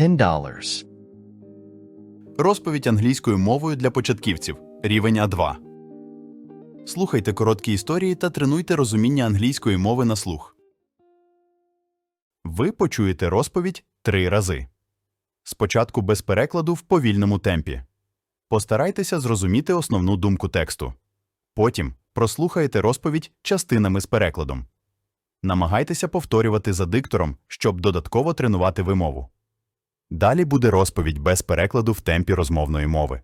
$10. Розповідь англійською мовою для початківців. Рівень А2. Слухайте короткі історії та тренуйте розуміння англійської мови на слух. Ви почуєте розповідь три рази. Спочатку без перекладу в повільному темпі. Постарайтеся зрозуміти основну думку тексту. Потім прослухайте розповідь частинами з перекладом. Намагайтеся повторювати за диктором, щоб додатково тренувати вимову. Далі буде розповідь без перекладу в темпі розмовної мови.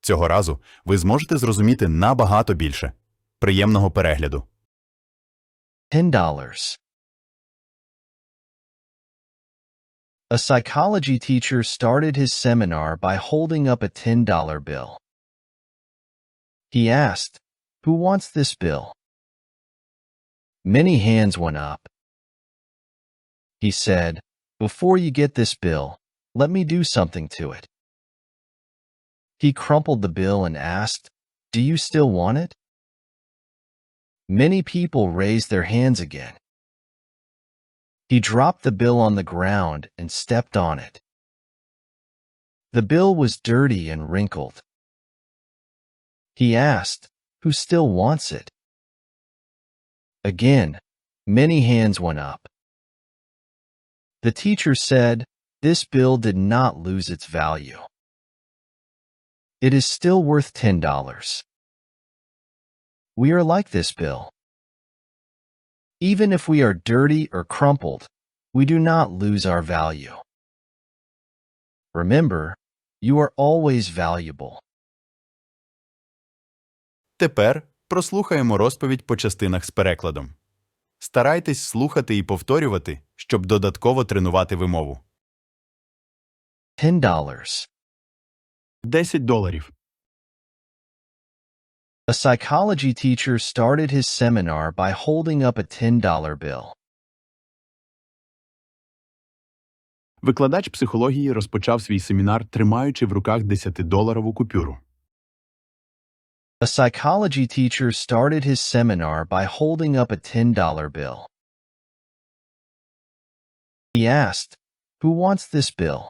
Цього разу ви зможете зрозуміти набагато більше. Приємного перегляду! $10. A psychology teacher started his seminar by holding up a $10 bill. He asked, Who wants this bill? Many hands went up. He said, Before you get this bill, let me do something to it. He crumpled the bill and asked, Do you still want it? Many people raised their hands again. He dropped the bill on the ground and stepped on it. The bill was dirty and wrinkled. He asked, Who still wants it? Again, many hands went up. The teacher said, This bill did not lose its value. It is still worth $10. We are like this bill. Even if we are dirty or crumpled, we do not lose our value. Remember, you are always valuable. Тепер прослухаємо розповідь по частинах з перекладом. Старайтесь слухати і повторювати, щоб додатково тренувати вимову. $10. 10 доларів. A psychology teacher started his seminar by holding up a $10 bill. Викладач психології розпочав свій семінар, тримаючи в руках 10-доларову купюру. A psychology teacher started his seminar by holding up a $10 bill. He asked, Who wants this bill?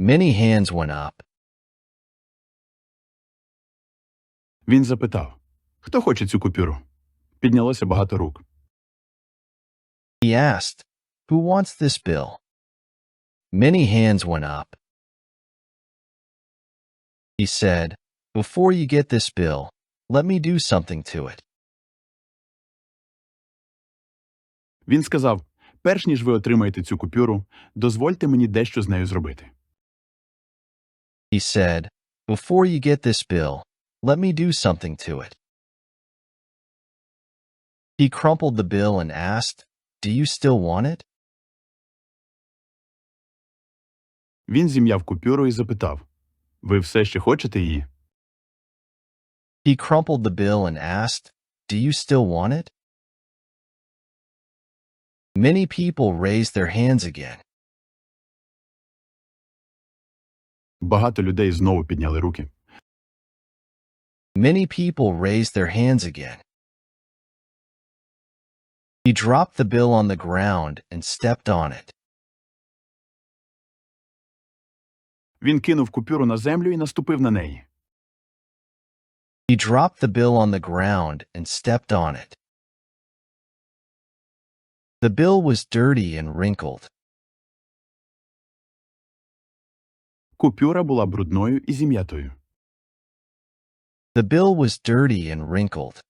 Many hands went up. Він запитав: Хто хоче цю купюру? Піднялося багато рук. He asked, Who wants this bill? Many hands went up. He said, Before you get this bill, let me do something to it. Він сказав: Перш ніж ви отримаєте цю купюру, дозвольте мені дещо з нею зробити. He said, Before you get this bill, let me do something to it. He crumpled the bill and asked, Do you still want it? Він зім'яв купюру і запитав: Ви все ще хочете її? He crumpled the bill and asked, Do you still want it? Many people raised their hands again. Багато людей знову підняли руки. Many people raised their hands again. He dropped the bill on the ground and stepped on it. Він кинув купюру на землю і наступив на неї. He dropped the bill on the ground and stepped on it. The bill was dirty and wrinkled. Купюра була брудною і зім'ятою. The bill was dirty and wrinkled.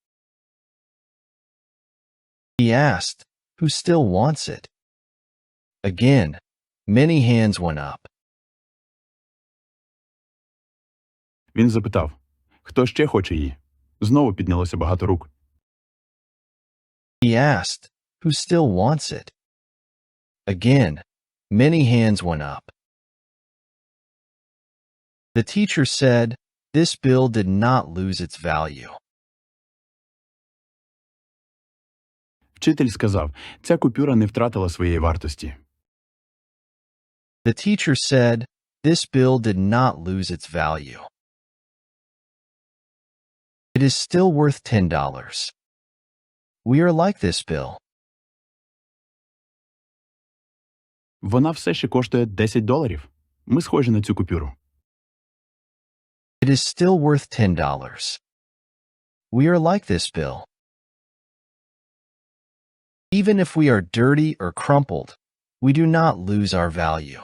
He asked, Who still wants it? Again, many hands went up. Він запитав: Хто ще хоче її? Знову піднялося багато рук. He asked, Who still wants it? Again, many hands went up. The teacher said, This bill did not lose its value. Вчитель сказав: Ця купюра не втратила своєї вартості. The teacher said, This bill did not lose its value. It is still worth $10. We are like this bill. Вона все ще коштує 10 доларів. Ми схожі на цю купюру. It is still worth $10. We are like this bill. Even if we are dirty or crumpled, we do not lose our value.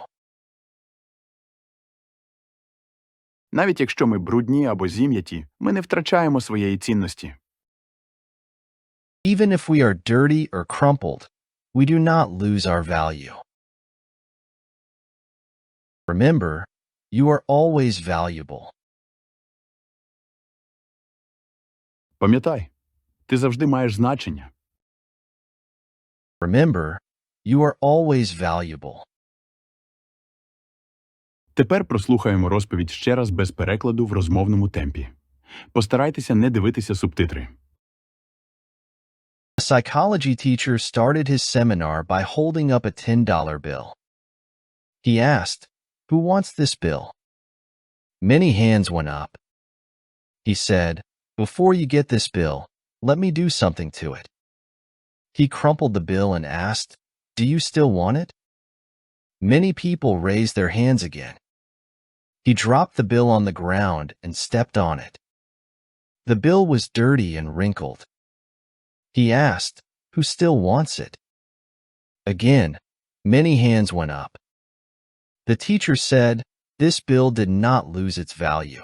Навіть якщо ми брудні або зім'яті, ми не втрачаємо своєї цінності. Even if we are dirty or crumpled, we do not lose our value. Remember, you are always valuable. Пам'ятай, ти завжди маєш значення. Remember, you are always valuable. Тепер прослухаємо розповідь ще раз без перекладу в розмовному темпі. Постарайтеся не дивитися субтитри. A psychology teacher started his seminar by holding up a $10 bill. He asked, Who wants this bill? Many hands went up. He said, Before you get this bill, let me do something to it. He crumpled the bill and asked, Do you still want it? Many people raised their hands again. He dropped the bill on the ground and stepped on it. The bill was dirty and wrinkled. He asked, Who still wants it? Again, many hands went up. The teacher said, This bill did not lose its value.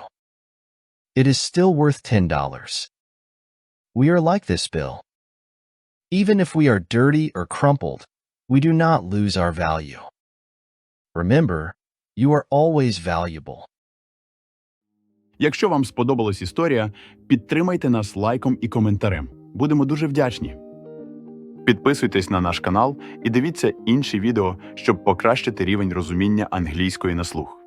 It is still worth $10. We are like this bill. Even if we are dirty or crumpled, we do not lose our value. Remember, you are always valuable. Якщо вам сподобалась історія, підтримайте нас лайком і коментарем. Будемо дуже вдячні. Підписуйтесь на наш канал і дивіться інші відео, щоб покращити рівень розуміння англійської на слух.